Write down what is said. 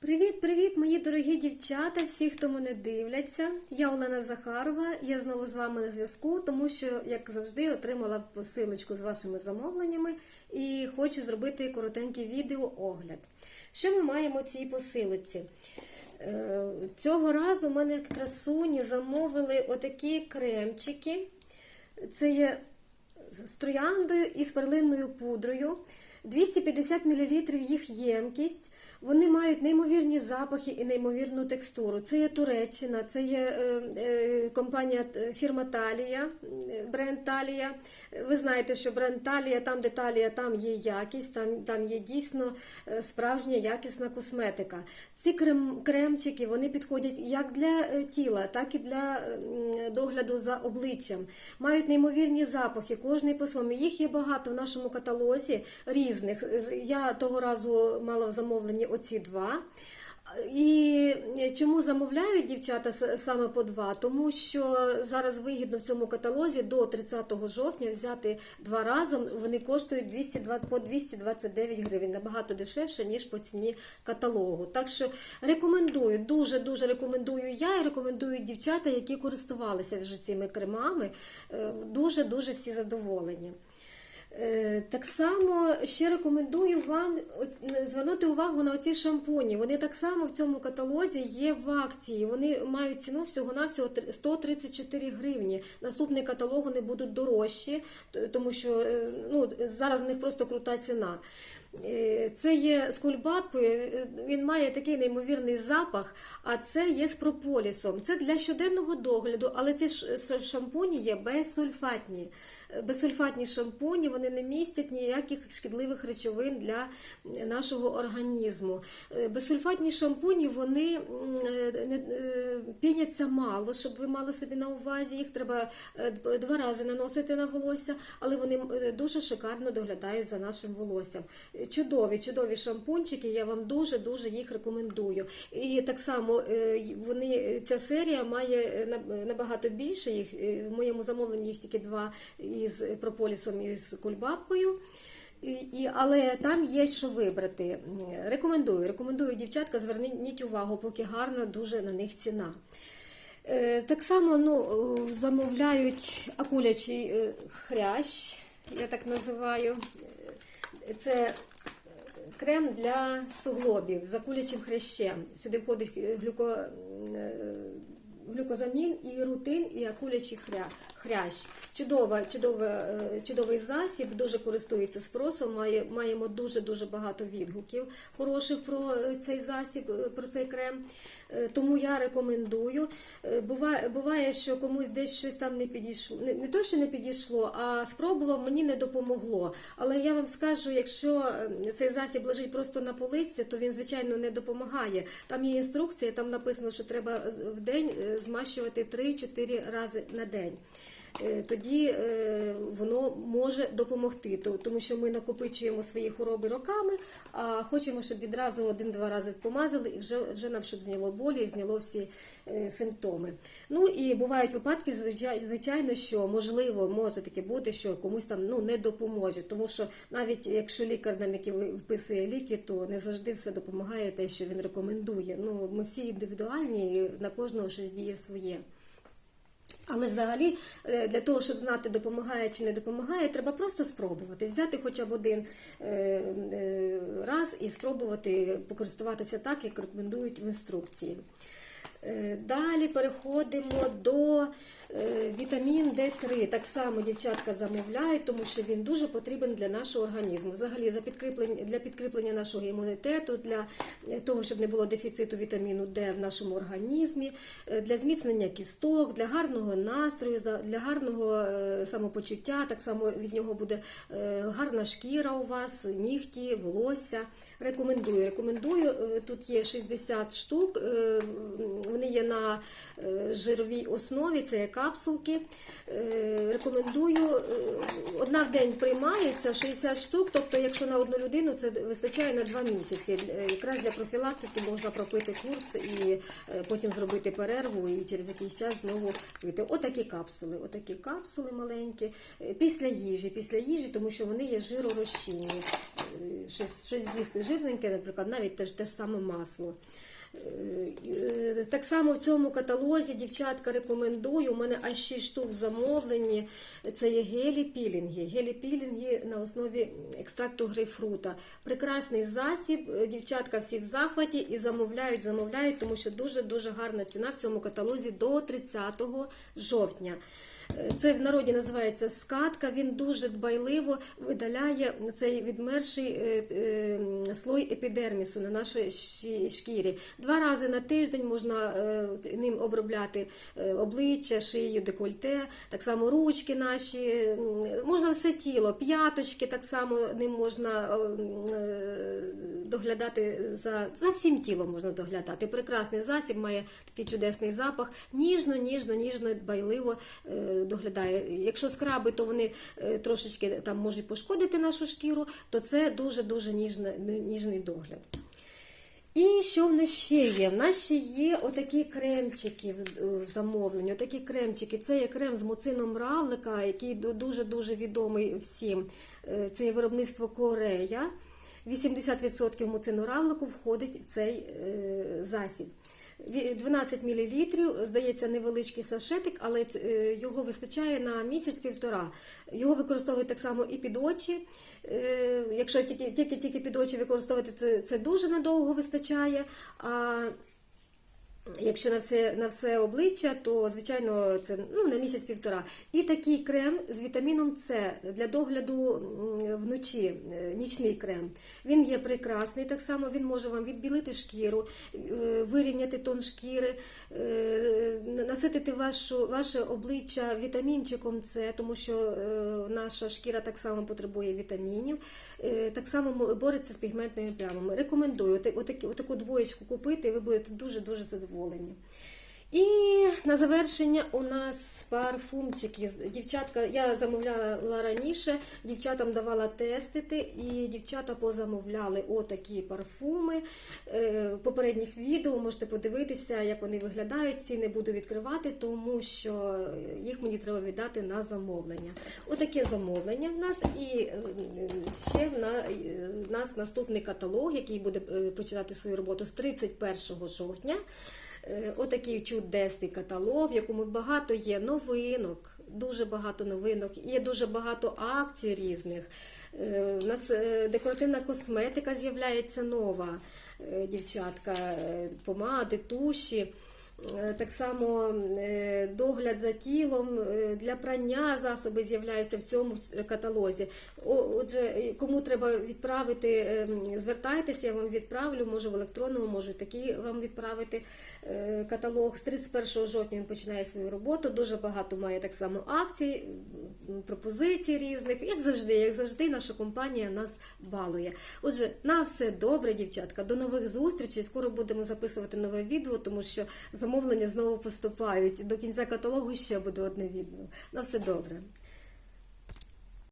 Привіт-привіт, мої дорогі дівчата, всі, хто мене дивляться. Я Олена Захарова. Я знову з вами на зв'язку, тому що, як завжди, отримала посилочку з вашими замовленнями і хочу зробити коротенький відеоогляд. Що ми маємо в цій посилочці? Е, Цього разу в мене красуні замовили отакі кремчики. Це є з трояндою і з перлинною пудрою. 250 мл їх ємкість. Вони мають неймовірні запахи і неймовірну текстуру. Це є Туреччина, це є е, е, компанія е, фірма Талія, бренд Талія. Ви знаєте, що бренд Талія, там, де Талія, там є якість, там, там є дійсно справжня якісна косметика. Ці крем, кремчики вони підходять як для тіла, так і для догляду за обличчям. Мають неймовірні запахи, кожний по своєму. Їх є багато в нашому каталозі різних. Я того разу мала в замовленні оці два. І чому замовляють дівчата саме по два? Тому що зараз вигідно в цьому каталозі до 30 жовтня взяти два разом. Вони коштують 220, по 229 гривень, набагато дешевше, ніж по ціні каталогу. Так що рекомендую, дуже дуже рекомендую я і рекомендую дівчата, які користувалися вже цими кремами. Е, Дуже дуже всі задоволені. Е, Так само ще рекомендую вам звернути увагу на оці шампуні. Вони так само в цьому каталозі є в акції. Вони мають ціну всього-навсього три- 134 гривні. Наступний каталог вони будуть дорожчі, тому що е, ну, зараз в них просто крута ціна. Е, Це є з кульбабкою, е, він має такий неймовірний запах, а це є з прополісом. Це для щоденного догляду, але ці шампуні є безсульфатні. Е, Безсульфатні шампуні вони не містять ніяких шкідливих речовин для нашого організму. Безсульфатні шампуні вони піняться мало, щоб ви мали собі на увазі. Їх треба два рази наносити на волосся, але вони дуже шикарно доглядають за нашим волоссям. Е, Чудові, чудові шампунчики. Я вам дуже дуже їх рекомендую. І так само е, вони ця серія має е, набагато більше їх. Е, В моєму замовленні їх тільки два із прополісом і з кульбабкою. І, і, але там є що вибрати. Рекомендую, рекомендую дівчатка, зверніть увагу, поки гарна дуже на них ціна. Е, Так само ну, е, замовляють акулячий е, хрящ, я так називаю. Е, Це е, крем для суглобів за кулячим хрящем. Сюди входить е, глюко, е, глюкозамін і рутин, і акулячий хря, хрящ. Чудова, чудова, е, чудовий засіб, дуже користується спросом. Має, маємо дуже-дуже багато відгуків хороших про е, цей засіб, е, про цей крем. Тому я рекомендую. Буває, буває, що комусь десь щось там не підійшло. Не, не то, що не підійшло, а спробував, мені не допомогло. Але я вам скажу, якщо цей засіб лежить просто на полиці, то він, звичайно, не допомагає. Там є інструкція, там написано, що треба в день змащувати 3-4 рази на день. Е, Тоді е, воно може допомогти, то- тому що ми накопичуємо свої хвороби роками, а хочемо, щоб відразу один-два рази помазали, і вже, вже нам щоб зняло болі, зняло всі е, симптоми. Ну і бувають випадки, звичай- звичайно, що можливо може таке бути, що комусь там ну не допоможе, тому що навіть якщо лікар нам які виписує ліки, то не завжди все допомагає те, що він рекомендує. Ну ми всі індивідуальні, і на кожного щось діє своє. Але взагалі е, для того, щоб знати, допомагає чи не допомагає, треба просто спробувати. Взяти хоча б один е, е, раз і спробувати покористуватися так, як рекомендують в інструкції. Е, Далі переходимо до е, вітамін Д3. Так само дівчатка замовляють, тому що він дуже потрібен для нашого організму. Взагалі за підкріплення для підкріплення нашого імунітету, для того, щоб не було дефіциту вітаміну Д в нашому організмі, е, для зміцнення кісток, для гарного настрою, для гарного самопочуття. Так само від нього буде гарна шкіра у вас, нігті, волосся. Рекомендую. Рекомендую. Тут є 60 штук. Вони є на е, жировій основі, це є капсулки. Е, Рекомендую. е, Одна в день приймається 60 штук, тобто, якщо на одну людину це вистачає на 2 місяці. Якраз для профілактики можна пропити курс і потім зробити перерву і через якийсь час знову пити. Отакі капсули, отакі капсули маленькі. Після їжі, після їжі, тому що вони є жиророзчинні. щось, щось з'їсти жирненьке, наприклад, навіть теж те ж саме масло. Е, е, Так само в цьому каталозі дівчатка рекомендую. У мене аж 6 штук в замовленні. Це є гелі-пілінги. Гелі-пілінги на основі екстракту грейпфрута. Прекрасний засіб. Е, Дівчатка всі в захваті і замовляють, замовляють, тому що дуже дуже гарна ціна в цьому каталозі до 30 жовтня. Це в народі називається скатка. Він дуже дбайливо видаляє цей відмерший слой епідермісу на нашій шкірі. Два рази на тиждень можна е, ним обробляти е, обличчя, шию, декольте, так само ручки наші, можна все тіло, п'яточки так само ним можна е, доглядати за, за всім тілом можна доглядати. Прекрасний засіб, має такий чудесний запах, ніжно, ніжно, ніжно, дбайливо доглядає. Якщо скраби, то вони трошечки там можуть пошкодити нашу шкіру, то це дуже дуже ніжний догляд. І що в нас ще є? В нас ще є отакі кремчики в, в замовленні. Отакі кремчики. Це є крем з муцином равлика, який дуже-дуже відомий всім. Е, Це є виробництво Корея. 80% муцину равлику входить в цей е, засіб. Ві- 12 мл, здається, невеличкий сашетик, але е, його вистачає на місяць-півтора. Його використовують так само і під очі. Е, Якщо тільки, тільки, тільки під очі використовувати, це дуже надовго вистачає. А Якщо на все, на все обличчя, то звичайно це ну, на місяць-півтора. І такий крем з вітаміном С для догляду вночі, е, нічний крем. Він є прекрасний, так само він може вам відбілити шкіру, е, вирівняти тон шкіри, е, наситити вашу, ваше обличчя вітамінчиком С, тому що наша шкіра так само потребує вітамінів. Так само бореться з пігментними плямами. Рекомендую отаку двоєчку купити, і ви будете дуже-дуже задоволені. І на завершення у нас парфумчики. Дівчатка, я замовляла раніше, дівчатам давала тестити, і дівчата позамовляли отакі парфуми. Е, В попередніх відео можете подивитися, як вони виглядають. Ці не буду відкривати, тому що їх мені треба віддати на замовлення. Отаке замовлення в нас, і е, ще е, в нас наступний каталог, який буде починати свою роботу з 31 жовтня. Е, Отакий чудесний каталог, в якому багато є новинок, дуже багато новинок, є дуже багато акцій різних. Е, У нас е, декоративна косметика з'являється нова, е, дівчатка, е, помади, туші. Е, Так само е, догляд за тілом е, для прання засоби з'являються в цьому каталозі. Отже, кому треба відправити, е, звертайтеся, я вам відправлю, можу в електронному, можу такий вам відправити каталог. З 31 жовтня він починає свою роботу. Дуже багато має так само акцій, пропозицій різних. Як завжди, як завжди, наша компанія нас балує. Отже, на все добре, дівчатка. До нових зустрічей. Скоро будемо записувати нове відео, тому що замовлення знову поступають. До кінця каталогу ще буде одне відео. На все добре.